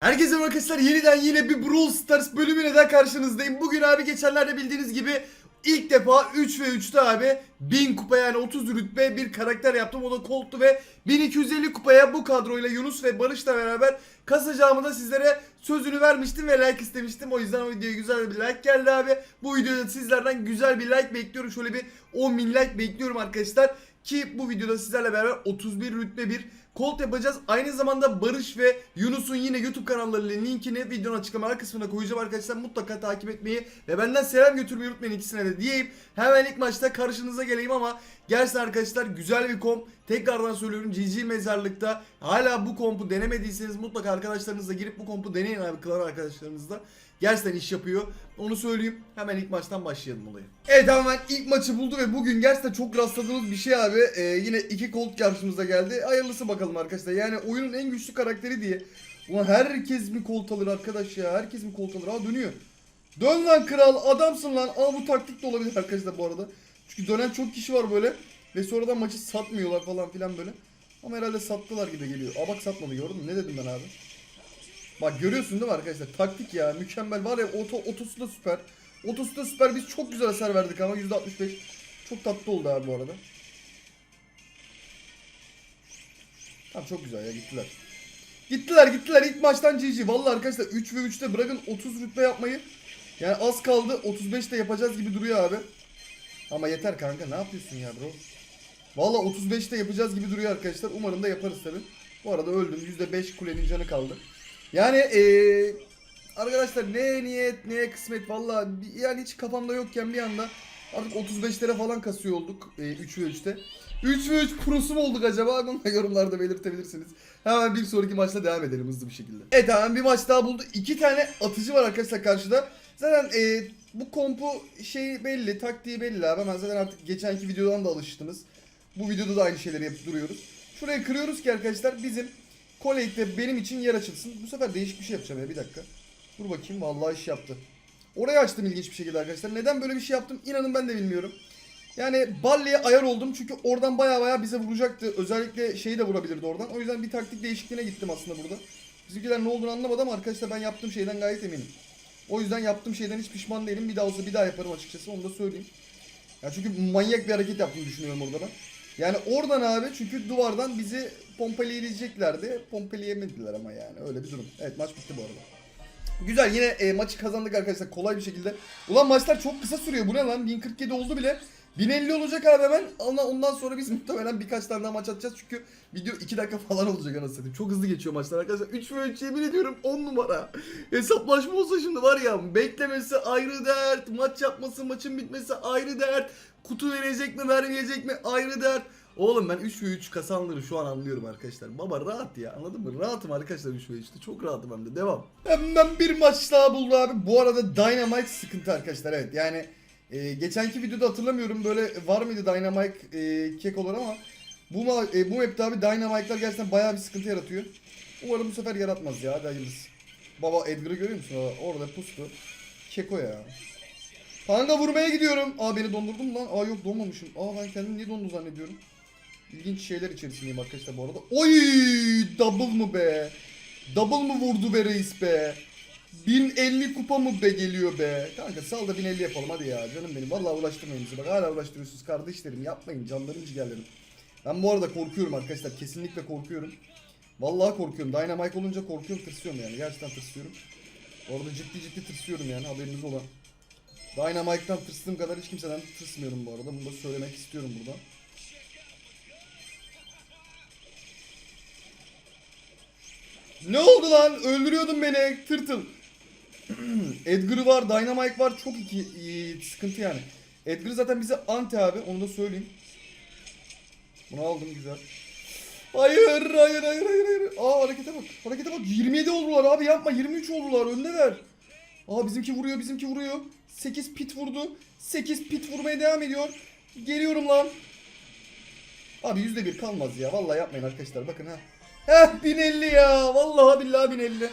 Herkese merhaba arkadaşlar yeniden yine bir Brawl Stars bölümüne de karşınızdayım. Bugün abi geçenlerde bildiğiniz gibi ilk defa 3 ve 3'te abi 1000 kupa yani 30 rütbe bir karakter yaptım. O da Colt'tu ve 1250 kupaya bu kadroyla Yunus ve Barış'la beraber kasacağımı da sizlere sözünü vermiştim ve like istemiştim. O yüzden o videoya güzel bir like geldi abi. Bu videoda sizlerden güzel bir like bekliyorum. Şöyle bir 10 bin like bekliyorum arkadaşlar. Ki bu videoda sizlerle beraber 31 rütbe bir Colt yapacağız. Aynı zamanda Barış ve Yunus'un yine YouTube kanallarının linkini videonun açıklamalar kısmına koyacağım arkadaşlar. Mutlaka takip etmeyi ve benden selam götürmeyi unutmayın ikisine de diyeyim. Hemen ilk maçta karşınıza geleyim ama gerçekten arkadaşlar güzel bir komp. Tekrardan söylüyorum GG mezarlıkta. Hala bu kompu denemediyseniz mutlaka arkadaşlarınızla girip bu kompu deneyin abi klan arkadaşlarınızla. Gerçekten iş yapıyor. Onu söyleyeyim. Hemen ilk maçtan başlayalım olayı. Evet hemen ilk maçı buldu ve bugün gerçekten çok rastladığımız bir şey abi. Ee, yine iki Colt karşımıza geldi. Hayırlısı bakalım arkadaşlar. Yani oyunun en güçlü karakteri diye. Ulan herkes mi Colt alır arkadaş ya? Herkes mi Colt alır? Aa dönüyor. Dön lan kral adamsın lan. Aa bu taktik de olabilir arkadaşlar bu arada. Çünkü dönen çok kişi var böyle. Ve sonradan maçı satmıyorlar falan filan böyle. Ama herhalde sattılar gibi geliyor. Aa bak satmadı gördün mü? Ne dedim ben abi? Bak görüyorsun değil mi arkadaşlar? Taktik ya mükemmel. Var ya oto, otosu da süper. Otosu da süper. Biz çok güzel hasar verdik ama %65. Çok tatlı oldu abi bu arada. Tamam çok güzel ya gittiler. Gittiler gittiler ilk maçtan GG. Vallahi arkadaşlar 3 ve 3'te bırakın 30 rütbe yapmayı. Yani az kaldı 35 de yapacağız gibi duruyor abi. Ama yeter kanka ne yapıyorsun ya bro? Vallahi 35'te yapacağız gibi duruyor arkadaşlar. Umarım da yaparız tabi. Bu arada öldüm. %5 kulenin canı kaldı. Yani eee arkadaşlar ne niyet ne kısmet valla yani hiç kafamda yokken bir anda artık 35'lere falan kasıyor olduk e, 3 ve 3'te. 3 ve 3 prosu olduk acaba? Bunu da yorumlarda belirtebilirsiniz. Hemen bir sonraki maçta devam edelim hızlı bir şekilde. Evet hemen bir maç daha buldu. İki tane atıcı var arkadaşlar karşıda. Zaten e, bu kompu şey belli, taktiği belli abi. Hemen zaten artık geçenki videodan da alıştınız. Bu videoda da aynı şeyleri yapıp duruyoruz. Şuraya kırıyoruz ki arkadaşlar bizim Collate'de benim için yer açılsın. Bu sefer değişik bir şey yapacağım ya bir dakika. Dur bakayım vallahi iş yaptı. Orayı açtım ilginç bir şekilde arkadaşlar. Neden böyle bir şey yaptım inanın ben de bilmiyorum. Yani Balle'ye ayar oldum çünkü oradan baya baya bize vuracaktı. Özellikle şeyi de vurabilirdi oradan. O yüzden bir taktik değişikliğine gittim aslında burada. Bizimkiler ne olduğunu anlamadı ama arkadaşlar ben yaptığım şeyden gayet eminim. O yüzden yaptığım şeyden hiç pişman değilim. Bir daha olsa bir daha yaparım açıkçası onu da söyleyeyim. Ya çünkü manyak bir hareket yaptığını düşünüyorum orada ben. Yani oradan abi çünkü duvardan bizi pompalayacaklardı. Pompalayamadılar ama yani öyle bir durum. Evet maç bitti bu arada. Güzel yine e, maçı kazandık arkadaşlar kolay bir şekilde. Ulan maçlar çok kısa sürüyor. Bu ne lan? 1047 oldu bile. 1050 olacak abi hemen. Ama ondan sonra biz muhtemelen birkaç tane daha maç atacağız. Çünkü video 2 dakika falan olacak anasını. Çok hızlı geçiyor maçlar arkadaşlar. 3 ve 3 yemin ediyorum 10 numara. Hesaplaşma olsa şimdi var ya beklemesi ayrı dert. Maç yapması maçın bitmesi ayrı dert. Kutu verecek mi vermeyecek mi ayrı dert. Oğlum ben 3 ve 3 kasanları şu an anlıyorum arkadaşlar. Baba rahat ya anladın mı? Rahatım arkadaşlar 3 ve 3'te. Çok rahatım hem de. Devam. Hemen bir maç daha buldu abi. Bu arada Dynamite sıkıntı arkadaşlar. Evet yani e, geçenki videoda hatırlamıyorum böyle var mıydı Dynamite e, kekolar ama bu, e, bu map'te abi Dynamite'lar gerçekten bayağı bir sıkıntı yaratıyor. Umarım bu sefer yaratmaz ya. Hadi. Baba Edgar'ı görüyor musun? Orada pustu. Keko ya. Panda vurmaya gidiyorum. Aa beni dondurdun mu lan. Aa yok donmamışım. Aa ben kendimi niye dondu zannediyorum. İlginç şeyler içerisindeyim arkadaşlar bu arada. Oy double mı be? Double mı vurdu be reis be? 1050 kupa mı be geliyor be? Kanka sal da 1050 yapalım hadi ya canım benim. Vallahi uğraştırmayın bizi. Bak hala uğraştırıyorsunuz kardeşlerim. Yapmayın canlarım ciğerlerim. Ben bu arada korkuyorum arkadaşlar. Kesinlikle korkuyorum. Vallahi korkuyorum. Dynamite olunca korkuyorum, tırsıyorum yani. Gerçekten tırsıyorum. Orada ciddi ciddi tırsıyorum yani haberiniz olan. Dynamite'dan tırstığım kadar hiç kimseden tırsmıyorum bu arada. Bunu da söylemek istiyorum burada. Ne oldu lan? Öldürüyordun beni tırtıl. Edgar var, Dynamite var. Çok iki, iyi, sıkıntı yani. Edgar zaten bize anti abi. Onu da söyleyeyim. Bunu aldım güzel. Hayır, hayır, hayır, hayır, hayır. Aa harekete bak. Harekete bak. 27 oldular abi yapma. 23 oldular. Önde ver. Aa bizimki vuruyor, bizimki vuruyor. 8 pit vurdu. 8 pit vurmaya devam ediyor. Geliyorum lan. Abi %1 kalmaz ya. Vallahi yapmayın arkadaşlar. Bakın ha. Heh 1050 ya. Vallahi billahi 1050.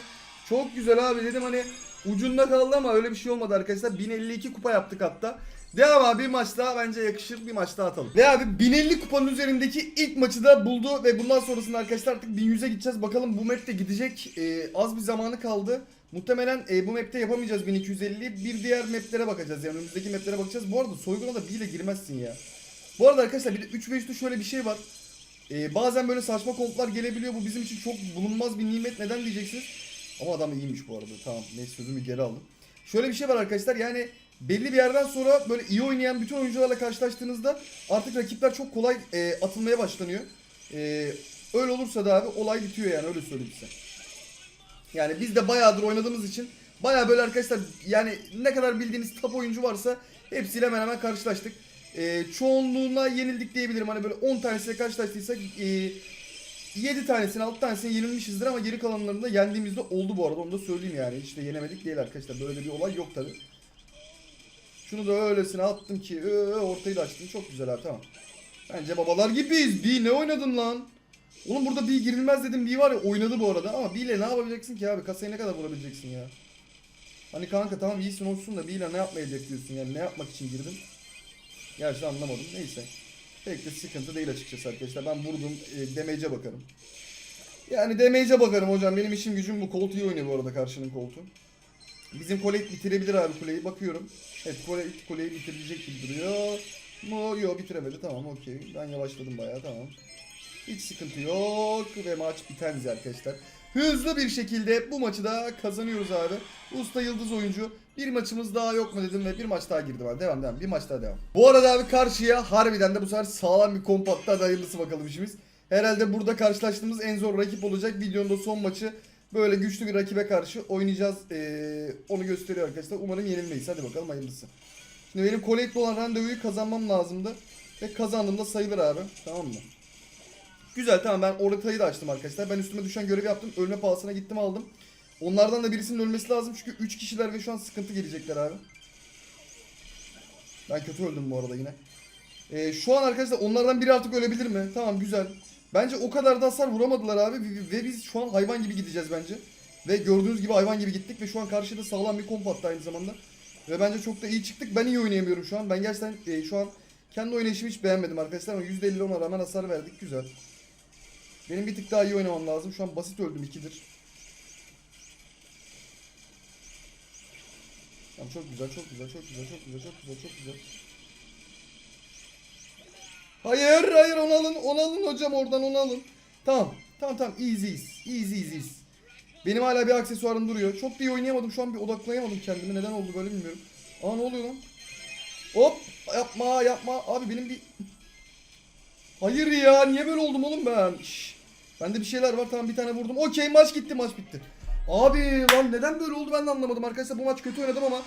Çok güzel abi dedim hani Ucunda kaldı ama öyle bir şey olmadı arkadaşlar. 1052 kupa yaptık hatta. Devam abi bir maç daha bence yakışır bir maç daha atalım. Ve abi 1050 kupanın üzerindeki ilk maçı da buldu ve bundan sonrasında arkadaşlar artık 1100'e gideceğiz. Bakalım bu map'te gidecek. Ee, az bir zamanı kaldı. Muhtemelen e, bu map'te yapamayacağız 1250. Bir diğer map'lere bakacağız yani önümüzdeki map'lere bakacağız. Bu arada soyguna da 1 ile girmezsin ya. Bu arada arkadaşlar bir de 3 ve 3'te şöyle bir şey var. Ee, bazen böyle saçma komplar gelebiliyor. Bu bizim için çok bulunmaz bir nimet. Neden diyeceksiniz? Ama adam iyiymiş bu arada. Tamam neyse sözümü geri aldım. Şöyle bir şey var arkadaşlar yani belli bir yerden sonra böyle iyi oynayan bütün oyuncularla karşılaştığınızda artık rakipler çok kolay e, atılmaya başlanıyor. E, öyle olursa da abi olay bitiyor yani öyle söyleyeyim size. Yani biz de bayağıdır oynadığımız için bayağı böyle arkadaşlar yani ne kadar bildiğiniz top oyuncu varsa hepsiyle hemen hemen karşılaştık. E, çoğunluğuna yenildik diyebilirim. Hani böyle 10 tanesiyle karşılaştıysak e, 7 tanesini 6 tanesini yenilmişizdir ama geri kalanlarında yendiğimizde oldu bu arada onu da söyleyeyim yani. Hiç yenemedik değil arkadaşlar. Böyle bir olay yok tabi. Şunu da öylesine attım ki ö, ortayı da açtım. Çok güzel abi tamam. Bence babalar gibiyiz. B ne oynadın lan? Oğlum burada B girilmez dedim. B var ya oynadı bu arada ama B ile ne yapabileceksin ki abi? Kasayı ne kadar vurabileceksin ya? Hani kanka tamam iyisin olsun da B ile ne yapmaya bekliyorsun yani? Ne yapmak için girdin? Gerçi anlamadım. Neyse. Pek de sıkıntı değil açıkçası arkadaşlar. Ben vurdum. E, damage'e bakarım. Yani damage'e bakarım hocam. Benim işim gücüm bu. Colt iyi oynuyor bu arada karşının Colt'u. Bizim Colette bitirebilir abi kuleyi. Bakıyorum. Evet Colette kuleyi bitirecek gibi duruyor. Mu? Yok bitiremedi. Tamam okey. Ben yavaşladım bayağı tamam. Hiç sıkıntı yok. Ve maç biten arkadaşlar. Hızlı bir şekilde bu maçı da kazanıyoruz abi. Usta yıldız oyuncu. Bir maçımız daha yok mu dedim ve bir maç daha girdim abi. Devam devam. Bir maç daha devam. Bu arada abi karşıya harbiden de bu sefer sağlam bir komp attı. Hadi hayırlısı bakalım işimiz. Herhalde burada karşılaştığımız en zor rakip olacak. Videonun da son maçı böyle güçlü bir rakibe karşı oynayacağız. Ee, onu gösteriyor arkadaşlar. Umarım yenilmeyiz. Hadi bakalım hayırlısı. Şimdi benim Colette'le olan randevuyu kazanmam lazımdı. Ve kazandım da sayılır abi. Tamam mı? Güzel tamam ben ortayı da açtım arkadaşlar. Ben üstüme düşen görevi yaptım. Ölme pahasına gittim aldım. Onlardan da birisinin ölmesi lazım çünkü 3 kişiler ve şu an sıkıntı gelecekler abi. Ben kötü öldüm bu arada yine. Ee, şu an arkadaşlar onlardan biri artık ölebilir mi? Tamam güzel. Bence o kadar da hasar vuramadılar abi ve- biz şu an hayvan gibi gideceğiz bence. Ve gördüğünüz gibi hayvan gibi gittik ve şu an karşıda sağlam bir komp attı aynı zamanda. Ve bence çok da iyi çıktık. Ben iyi oynayamıyorum şu an. Ben gerçekten e, şu an kendi oynayışımı hiç beğenmedim arkadaşlar ama %50 ona rağmen hasar verdik. Güzel. Benim bir tık daha iyi oynamam lazım. Şu an basit öldüm 2'dir. Tamam çok güzel, çok güzel, çok güzel, çok güzel, çok güzel, çok güzel. Hayır, hayır onu alın, onu alın hocam oradan onu alın. Tamam, tamam tamam easy's, easy easy's. Benim hala bir aksesuarım duruyor. Çok da iyi oynayamadım şu an bir odaklayamadım kendimi. Neden oldu böyle bilmiyorum. Aa ne oluyor lan? Hop yapma yapma. Abi benim bir... Hayır ya niye böyle oldum oğlum ben? Şş. Bende bir şeyler var tamam bir tane vurdum. Okey maç gitti maç bitti. Abi lan neden böyle oldu ben de anlamadım. Arkadaşlar bu maç kötü oynadım ama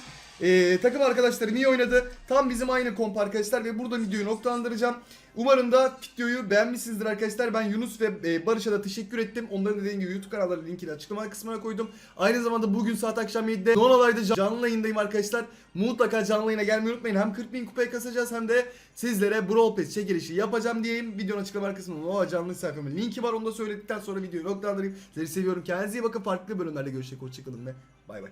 eee, takım arkadaşlarım iyi oynadı. Tam bizim aynı komp arkadaşlar ve burada videoyu noktalandıracağım. Umarım da videoyu beğenmişsinizdir arkadaşlar. Ben Yunus ve e, Barış'a da teşekkür ettim. Onların dediğim gibi YouTube kanalları linkini açıklama kısmına koydum. Aynı zamanda bugün saat akşam 7'de Nonalay'da canlı yayındayım arkadaşlar. Mutlaka canlı yayına gelmeyi unutmayın. Hem 40 bin kupaya kasacağız hem de sizlere Brawl Pass çekilişi yapacağım diyeyim. Videonun açıklama kısmında o canlı sayfamın linki var. Onu da söyledikten sonra videoyu noktalandırayım. Sizleri seviyorum. Kendinize iyi bakın. Farklı bölümlerde görüşecek. Hoşçakalın ve bay bay.